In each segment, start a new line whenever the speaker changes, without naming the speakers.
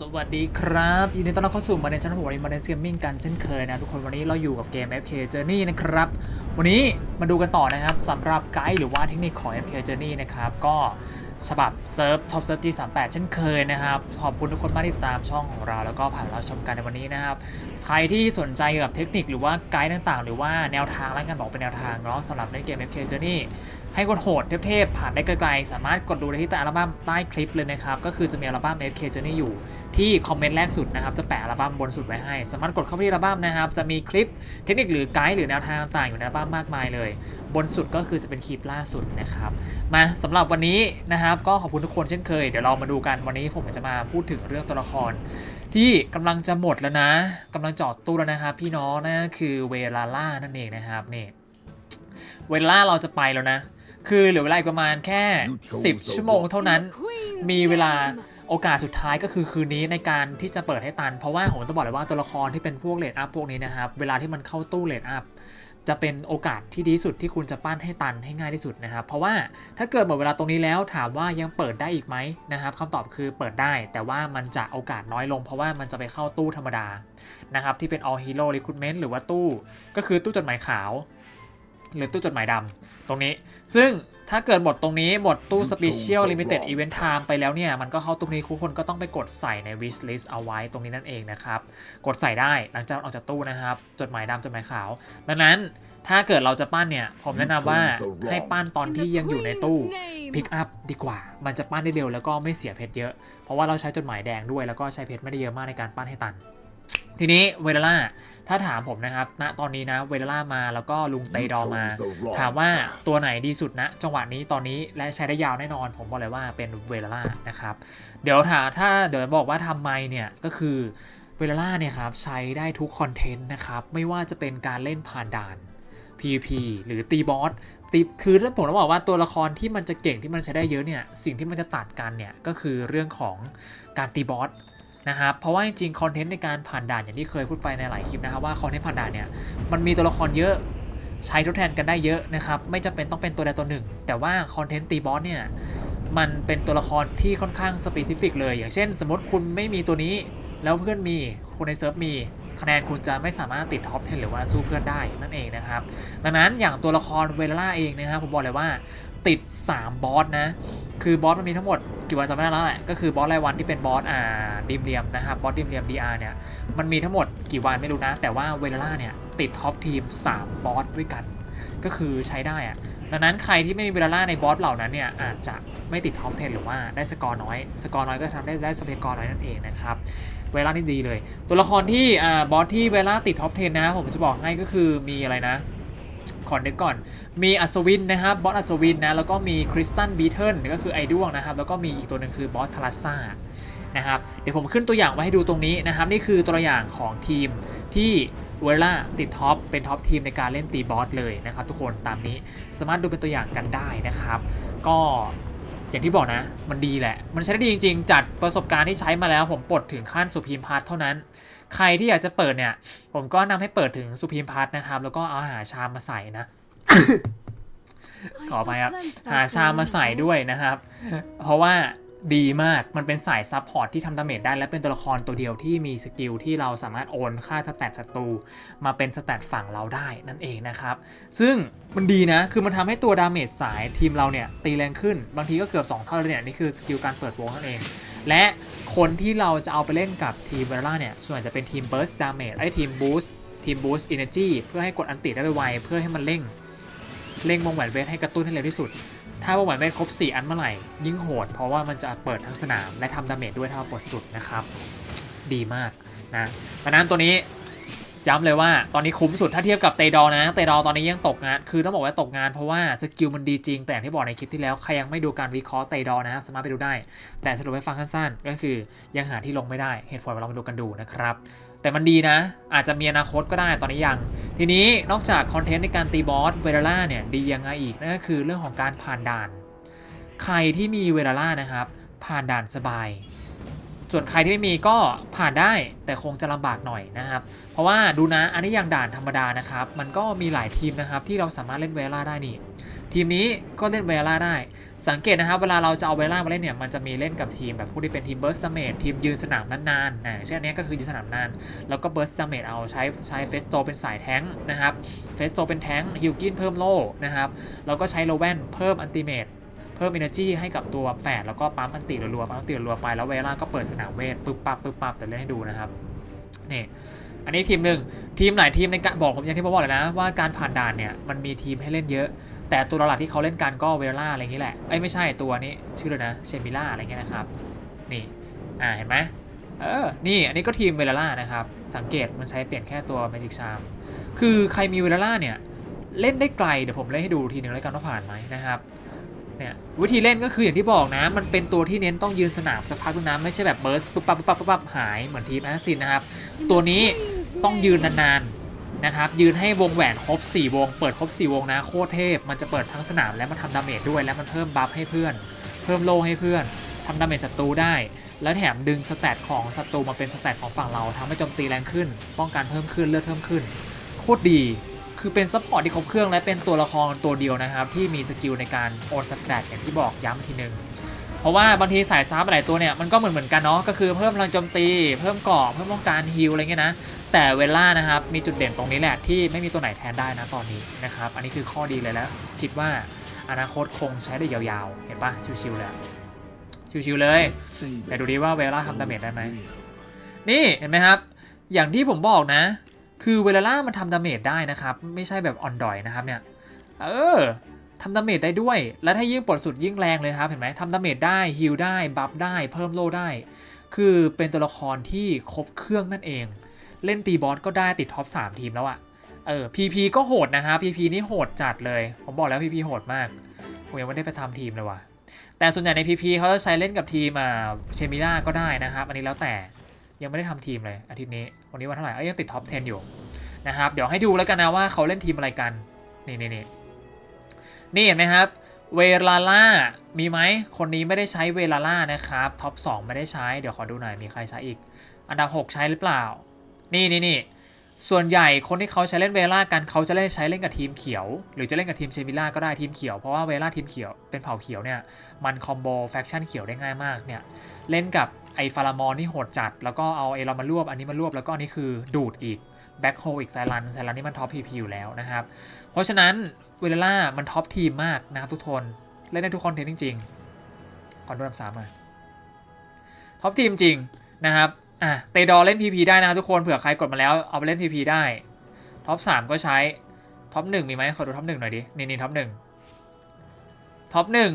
สวัสดีครับยินดีต้อนรับเข้าสู่มาเดนชันผมวันนี้มาเดนเกมมิ่งกันเช่นเคยนะทุกคนวันนี้เราอยู่กับเกม FK Journey นะครับ วันนี้มาดูกันต่อนะครับสำหรับไกด์หรือว่าเทคนิคของ FK Journey นะครับ ก็ฉบับเซิร์ฟท็อปเซิร์ฟ G38 เช่นเคยนะครับ ขอบคุณทุกคนมากที่ติดตามช่องของเราแล้วก็ผ่านเราชมกันในวันนี้นะครับ ใครที่สนใจเกี่ยวกับเทคนิคหรือว่าไกด์ต่างๆ หรือว่าแนวทางแล้วกันบอกเป็นแนวทางเนาะสำหรับในเกม FK Journey ให้กดโหดเทพๆผ่านได้ไกลๆ สามารถกดดูได้ที่ใต้อัลบั้มใต้คลิปเลยนะครับ ก็คือจะมีอัลบั้ม FK Journey อยู่ ที่คอมเมนต์แรกสุดนะครับจะแปะอัลบั้มบนสุดไว้ให้ สามารถกดเข้าไปที่อัลบั้มนะครับ จะมีคลิปเทคนิคหรือไกด์หรือแนวทางต่างๆอยู่ในอัลบั้มมากมายเลย บนสุดก็คือจะเป็นคลิปล่าสุดนะครับ มาสำหรับวันนี้นะครับก็ขอบคุณทุกคนเช่นเคย เดี๋ยวเรามาดูกันวันนี้ผมจะมาพูดถึงเรื่องตัวละคร ที่กำลังจะหมดแล้วนะกำลังจอดตู้แล้วนะครับพี่น้องนั่นก็คือเวลาล่านั่นเองนะครับนี่เวลาเราจะไปแล้วนะ คือเหลือเวลาประมาณแค่ 10 ชั่วโมงเท่านั้น มีเวลา โอกาสสุดท้ายก็คือคืนนี้ในการที่จะเปิดให้ตัน เพราะว่าผมต้องบอกเลยว่าตัวละครที่เป็นพวกเลดอัพพวกนี้นะครับ เวลาที่มันเข้าตู้เลดอัพจะเป็นโอกาสที่ดีสุดที่คุณจะปั้นให้ตันให้ง่ายที่สุดนะครับ เพราะว่าถ้าเกิดหมดเวลาตรงนี้แล้วถามว่ายังเปิดได้อีกไหมนะครับคำตอบคือเปิดได้ แต่ว่ามันจะโอกาสน้อยลง เพราะว่ามันจะไปเข้าตู้ธรรมดานะครับที่เป็น all hero recruitment หรือว่าตู้ ก็คือตู้จดหมายขาว หรือตู้จดหมายดำตรงนี้ ซึ่งถ้าเกิดหมดตรงนี้หมดตู้ Special Limited Event Time ไปแล้วเนี่ย มันก็เข้าตรงนี้ทุกคนก็ต้องไปกดใส่ใน wish list เอาไว้ตรงนี้นั่นเองนะครับ กดใส่ได้หลังจากออกจากตู้นะครับ จดหมายดำจดหมายขาว ดังนั้นถ้าเกิดเราจะปั้นเนี่ย ผมแนะนำว่าให้ปั้นตอนที่ยังอยู่ในตู้พิกอัพดีกว่า มันจะปั้นได้เร็วแล้วก็ไม่เสียเพชรเยอะ เพราะว่าเราใช้จดหมายแดงด้วยแล้วก็ใช้เพชรไม่ได้เยอะมากในการปั้นให้ตัน ทีนี้เวลาถ้าถามผมนะครับณตอนนี้นะเวลามาแล้วก็ลุงเตดอมา ถามว่าตัวไหนดีสุดนะจังหวะนี้ตอนนี้และใช้ได้ยาวแน่นอน ผมบอกเลยว่าเป็นเวลานะครับ เดี๋ยวถามถ้าเดี๋ยวบอกว่าทำไมเนี่ยก็คือเวลาเนี่ยครับใช้ได้ทุกคอนเทนต์นะครับ ไม่ว่าจะเป็นการเล่นผ่านด่าน PVP หรือตีบอสตีคือถ้าผมต้องบอกว่าตัวละครที่มันจะเก่งที่มันใช้ได้เยอะเนี่ยสิ่งที่มันจะตัดกันเนี่ยก็คือเรื่องของการตีบอส นะครับเพราะว่าจริงๆคอนเทนต์ในการผ่านด่านอย่างที่เคยพูดไปในหลายคลิปนะครับว่าคอนเทนต์ผ่านด่านเนี่ยมันมีตัวละครเยอะใช้ทดแทนกันได้เยอะนะครับไม่จำเป็นต้องเป็นตัวใดตัวหนึ่ง แต่ว่าคอนเทนต์ตีบอสเนี่ยมันเป็นตัวละครที่ค่อนข้างสเปซิฟิกเลย อย่างเช่น สมมติคุณไม่มีตัวนี้แล้วเพื่อนมีคนในเซิร์ฟมีคะแนนคุณจะไม่สามารถติดท็อป 10 หรือว่าสู้เพื่อนได้นั่นเองนะครับ ดังนั้นอย่างตัวละครเวลล่าเองนะครับผมบอกเลยว่า ติด 3 บอสนะ คือบอสมันมีทั้งหมดกี่วันจำไม่ได้แล้วแหละก็คือบอสรายวันที่เป็นบอสอ่าดิมเลียมนะครับบอสดิมเลียม DR เนี่ยมันมีทั้งหมดกี่วันไม่รู้นะ แต่ว่าเวลล่าเนี่ยติดท็อปทีม 3 บอสด้วยกัน ก็คือใช้ได้อะดังนั้นใครที่ไม่มีเวลล่าในบอสเหล่านั้นเนี่ยอาจจะไม่ติดท็อป10หรือว่าได้สกอร์น้อย สกอร์น้อยก็ทำได้ได้สเปกอร์น้อยนั่นเองนะครับเวลานี่ดีเลย ตัวละครที่อ่าบอสที่เวลาติดท็อป10นะผมจะบอกให้ก็คือมีอะไรนะ ขอนึกก่อน มีอัศวินนะครับบอสอัศวินนะแล้วก็มีคริสตันบีเทิลก็คือไอด้วงนะครับแล้วก็มีอีกตัวหนึ่งคือบอสทารัสซ่านะครับเดี๋ยวผมขึ้นตัวอย่างไว้ให้ดูตรงนี้นะครับนี่คือตัวอย่างของทีมที่เวล่าติดท็อปเป็นท็อปทีมในการเล่นตีบอสเลยนะครับทุกคนตามนี้สามารถดูเป็นตัวอย่างกันได้นะครับ ก็อย่างที่บอกนะ มันดีแหละ มันใช้ได้ดีจริง ๆ จัดประสบการณ์ที่ใช้มาแล้วผมปลดถึงขั้นสุพีมพาร์ทเท่านั้น ใครที่อยากจะเปิดเนี่ย ผมก็นำให้เปิดถึงสุพีมพาร์ทนะครับ แล้วก็เอาหาชามมาใส่นะขอไปครับ หาชามมาใส่ด้วยนะครับ เพราะว่าดีมาก มันเป็นสายซับพอร์ตที่ทำดาเมจได้ และเป็นตัวละครตัวเดียวที่มีสกิลที่เราสามารถโอนค่าสแตทศัตรูมาเป็นสแตทฝั่งเราได้นั่นเองนะครับ ซึ่งมันดีนะ คือมันทำให้ตัวดาเมจสายทีมเราเนี่ยตีแรงขึ้น บางทีก็เกือบ 2 เท่าเลยเนี่ย นี่คือสกิลการเปิดวงนั่นเอง และคนที่เราจะเอาไปเล่นกับทีมเวล่าเนี่ย ส่วนใหญ่จะเป็นทีมเบิร์สจามเมดไอ้ทีมบูสทีมบูสอินเนอร์จีเพื่อให้กดอันติได้ไวเพื่อให้มันเร่ง เร่งวงแหวนเวทให้กระตุ้นให้เร็วที่สุด ถ้าวงแหวนเวทครบ 4 อันเมื่อไหร่ ยิ่งโหด เพราะว่ามันจะเปิดทั้งสนามและทำดาเมจด้วยถ้าเรากดสุดนะครับ ดีมากนะกระนั้นตัวนี้ ย้ำเลยว่าตอนนี้คุ้มสุดถ้าเทียบกับเตดอนะ เตดอตอนนี้ยังตกงาน คือต้องบอกว่าตกงานเพราะว่าสกิลมันดีจริง แต่อย่างที่บอกในคลิปที่แล้วใครยังไม่ดูการวิเคราะห์เตดอนะ สามารถไปดูได้ แต่สรุปให้ฟังสั้นๆ ก็คือยังหาที่ลงไม่ได้ เหตุผลเรามาดูกันดูนะครับ แต่มันดีนะ อาจจะมีอนาคตก็ได้ตอนนี้ยัง ทีนี้นอกจากคอนเทนต์ในการตีบอสเวลล่าเนี่ยดียังไงอีกนั่นก็คือเรื่องของการผ่านด่าน ใครที่มีเวลล่านะครับผ่านด่านสบาย ส่วนใครที่ไม่มีก็ผ่านได้แต่คงจะลำบากหน่อยนะครับ เพราะว่าดูนะอันนี้อย่างด่านธรรมดานะครับ มันก็มีหลายทีมนะครับ ที่เราสามารถเล่นเวล่าได้นี่ ทีมนี้ก็เล่นเวล่าได้ สังเกตนะครับ เวลาเราจะเอาเวล่ามาเล่นเนี่ยมันจะมีเล่นกับทีมแบบผู้ที่เป็นทีมเบิร์สเมดทีมยืนสนามนานๆนะเช่นอันนี้ก็คือยืนสนามนาน แล้วก็เบิร์สเมดเอาใช้ใช้เฟสโตเป็นสายแท้งนะครับเฟสโตเป็นแท้งฮิวกินเพิ่มโล่นะครับแล้วก็ใช้โลแวนเพิ่มอันติเมต เพิ่ม energy ให้กับตัวแฝดแล้วก็ปั๊มอันติรัวๆปั๊มอันติรัวไปแล้วเวลาก็เปิดสนามเวทปึ๊บปั๊บปึ๊บปั๊บแต่เล่นให้ดูนะครับนี่อันนี้ทีมหนึ่งทีมหลายทีมในการบอกผมอย่างที่ผมบอกเลยนะ ว่าการผ่านด่านเนี่ยมันมีทีมให้เล่นเยอะ แต่ตัวหลักที่เขาเล่นกันก็เวล่าอะไรอย่างนี้แหละไอ้ไม่ใช่ตัวนี้ชื่อเลยนะเชมิล่าอะไรเงี้ยนะครับนี่อ่าเห็นไหมเออนี่อันนี้ก็ทีมเวล่านะครับ สังเกตมันใช้เปลี่ยนแค่ตัว Magic Charm คือใครมีเวล่าเนี่ยเล่นได้ไกลเดี๋ยวผมเล่นให้ดูทีหนึ่งแล้วกันว่าผ่านไหมนะครับ เนี่ยวิธีเล่นก็คืออย่างที่บอกนะ มันเป็นตัวที่เน้นต้องยืนสนามสักพักนึงนะไม่ใช่แบบเบิร์สปุ๊บปั๊บปุ๊บปั๊บปุ๊บปั๊บหายเหมือนทีมแอสซินนะครับ ตัวนี้ต้องยืนนานๆนะครับ ยืนให้วงแหวนครบ 4 วง เปิดครบ 4 วงนะ โคตรเทพ มันจะเปิดทั้งสนามและมันทำดาเมจด้วย และมันเพิ่มบัฟให้เพื่อน เพิ่มโลให้เพื่อนทำดาเมจศัตรูได้ แล้วแถมดึงสแตทของศัตรูมาเป็นสแตทของฝั่งเราทำให้โจมตีแรงขึ้น ป้องกันเพิ่มขึ้นเลือดเพิ่มขึ้นโคตรดี คือเป็นซัพพอร์ตที่ครบเครื่องและเป็นตัวละครตัวเดียวนะครับ ที่มีสกิลในการโอนสแตทอย่างที่บอกย้ำทีนึง เพราะว่าบางทีสายซับหลายตัวเนี่ยมันก็เหมือนเหมือนกันเนาะก็คือเพิ่มพลังโจมตี เพิ่มเกราะเพิ่มป้องกันฮิลอะไรเงี้ยนะแต่เวล่านะครับมีจุดเด่นตรงนี้แหละที่ไม่มีตัวไหนแทนได้นะตอนนี้นะครับอันนี้คือข้อดีเลยแล้ว คิดว่าอนาคตคงใช้ได้ยาวๆ เห็นปะชิวๆเลยชิวๆเลยแต่ดูดีว่าเวล่าทำดาเมจได้ไหมนี่เห็นไหมครับ อย่างที่ผมบอกนะ คือเวลาล่ามันทำดาเมจได้นะครับ ไม่ใช่แบบอ่อนดอยนะครับเนี่ย เออทำดาเมจได้ด้วย และถ้ายิ่งปลดสุดยิ่งแรงเลยครับ เห็นไหมทำดาเมจได้ฮิลได้บัฟได้เพิ่มโลได้ คือเป็นตัวละครที่ครบเครื่องนั่นเอง เล่นตีบอสก็ได้ติดท็อป3ทีมแล้วอะเออ PP ก็โหดนะครับ PP นี่โหดจัดเลย ผมบอกแล้ว PP โหดมากผมยังไม่ได้ไปทำทีมเลยว่ะแต่ส่วนใหญ่ใน PP เขาจะใช้เล่นกับทีมอ่าเชมิล่าก็ได้นะครับ อันนี้แล้วแต่ ยังไม่ได้ทำทีมเลยอาทิตย์นี้ วันนี้วันเท่าไหร่เอ้ยยังติดท็อป 10 อยู่นะครับ เดี๋ยวให้ดูแล้วกันนะว่าเขาเล่นทีมอะไรกัน นี่นี่นี่นี่เห็นไหมครับ เวลาล่า มีไหม คนนี้ไม่ได้ใช้เวลาล่านะครับ ท็อป 2 ไม่ได้ใช้ เดี๋ยวขอดูหน่อย มีใครใช้อีก อันดับ 6 ใช้หรือเปล่า นี่นี่นี่ส่วนใหญ่คนที่เขาใช้เล่นเวล่ากันเขาจะเล่นใช้เล่นกับทีมเขียว หรือจะเล่นกับทีมเชมิล่าก็ได้ทีมเขียวเพราะว่าเวล่าทีมเขียวเป็นเผ่าเขียวเนี่ยมันคอมโบแฟคชั่นเขียวได้ง่ายมากเนี่ยเล่นกับ ไอฟารามอนนี่โหดจัด แล้วก็เอาไอเรามารวบอันนี้มารวบแล้วก็อันนี้คือดูดอีกแบ็คโฮอีกไซรันไซรันนี่มันท็อปพีพีอยู่แล้วนะครับ เพราะฉะนั้นเวลล่ามันท็อปทีมมากนะครับทุกคน เล่นได้ทุกคอนเทนต์จริงๆขอดูลำสามมาท็อปทีมจริงนะครับอะเตดอเล่น PP ได้นะทุกคนเผื่อใครกดมาแล้วเอาไปเล่น PP ได้ท็อปสามก็ใช้ท็อปหนึ่งมีไหมขอดูท็อปหนึ่งหน่อยดินี่นี่ท็อปหนึ่งท็อปหนึ่ง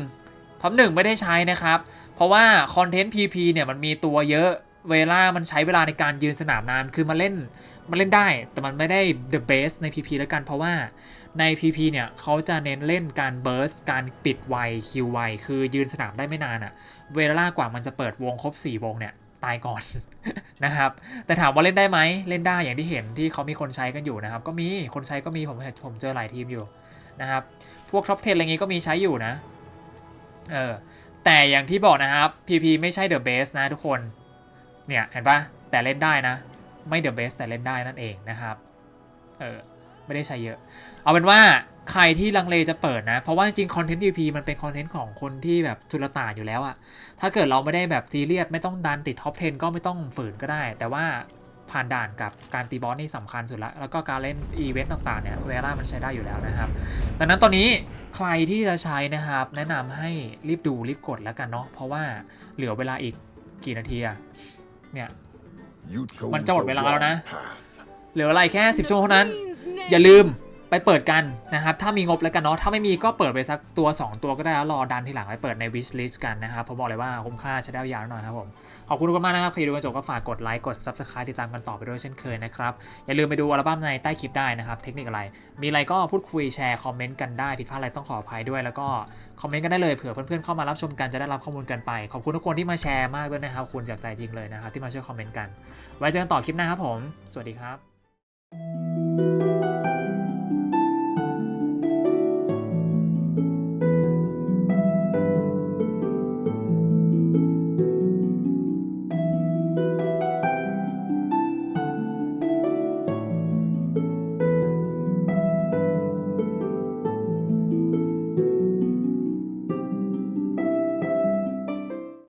ท็อปหนึ่งไม่ได้ใช้นะครับ เพราะว่าคอนเทนต์ PP เนี่ยมันมีตัวเยอะเวลามันใช้เวลาในการยืนสนามนาน คือมาเล่นมันเล่นได้ แต่มันไม่ได้ the best ใน PP แล้วกัน เพราะว่าใน PP เนี่ยเขาจะเน้นเล่นการ burst การปิดไวคิวไว คือยืนสนามได้ไม่นานอะเวลากว่ามันจะเปิดวงครบ 4 วงเนี่ย ตายก่อน นะครับ แต่ถามว่าเล่นได้ไหม เล่นได้อย่างที่เห็นที่เขามีคนใช้กันอยู่นะครับ ก็มีคนใช้ก็มีผมผมเจอหลายทีมอยู่นะครับ พวกท็อป10อะไรงี้ก็มีใช้อยู่นะ เออ แต่อย่างที่บอกนะครับ PP ไม่ใช่ the best นะทุกคน เนี่ยเห็นปะแต่เล่นได้นะ ไม่ the best แต่เล่นได้นั่นเองนะครับ เออไม่ได้ใช้เยอะ เอาเป็นว่าใครที่ลังเลจะเปิดนะ เพราะว่าจริงๆคอนเทนต์ PP มันเป็นคอนเทนต์ของคนที่แบบทุลตาอยู่แล้วอะถ้าเกิดเราไม่ได้แบบซีเรียสไม่ต้องดันติดท็อป 10 ก็ไม่ต้องฝืนก็ได้ แต่ว่า ผ่านด่านกับการตีบอสนี่สำคัญสุดละแล้วก็การเล่นอีเวนต์ต่างๆเนี่ยเวลามันใช้ได้อยู่แล้วนะครับ ดังนั้นตอนนี้ใครที่จะใช้นะครับ แนะนำให้รีบดูรีบกดแล้วกันเนาะเพราะว่าเหลือเวลาอีกกี่นาทีอะเนี่ย
มันจะหมดเวลาแล้วนะ
เหลืออะไรแค่ 10ชั่วโมงเท่านั้น อย่าลืมไปเปิดกันนะครับ ถ้ามีงบแล้วกันเนาะ ถ้าไม่มีก็เปิดไปสักตัว 2 ตัวก็ได้แล้วรอดันทีหลังไปเปิดใน wish list กันนะครับผมบอกเลยว่าคุ้มค่าใช้ได้ยาวหน่อยครับผม ขอบคุณทุกคนมากนะครับ ใครดูกันจบก็ฝากกดไลค์กด Subscribe ติดตามกันต่อไปด้วยเช่นเคยนะครับ อย่าลืมไปดูอัลบั้มในใต้คลิปได้นะครับ เทคนิคอะไร มีอะไรก็พูดคุยแชร์คอมเมนต์กันได้ผิดพลาดอะไรต้องขออภัยด้วย แล้วก็คอมเมนต์กันได้เลยเผื่อเพื่อนๆเข้ามารับชมกันจะได้รับข้อมูลกันไป ขอบคุณทุกคนที่มาแชร์มากด้วยนะครับคุณจากใจจริงเลยนะครับที่มาช่วยคอมเมนต์กัน ไว้เจอกันต่อคลิปหน้าครับผม สวัสดีครับ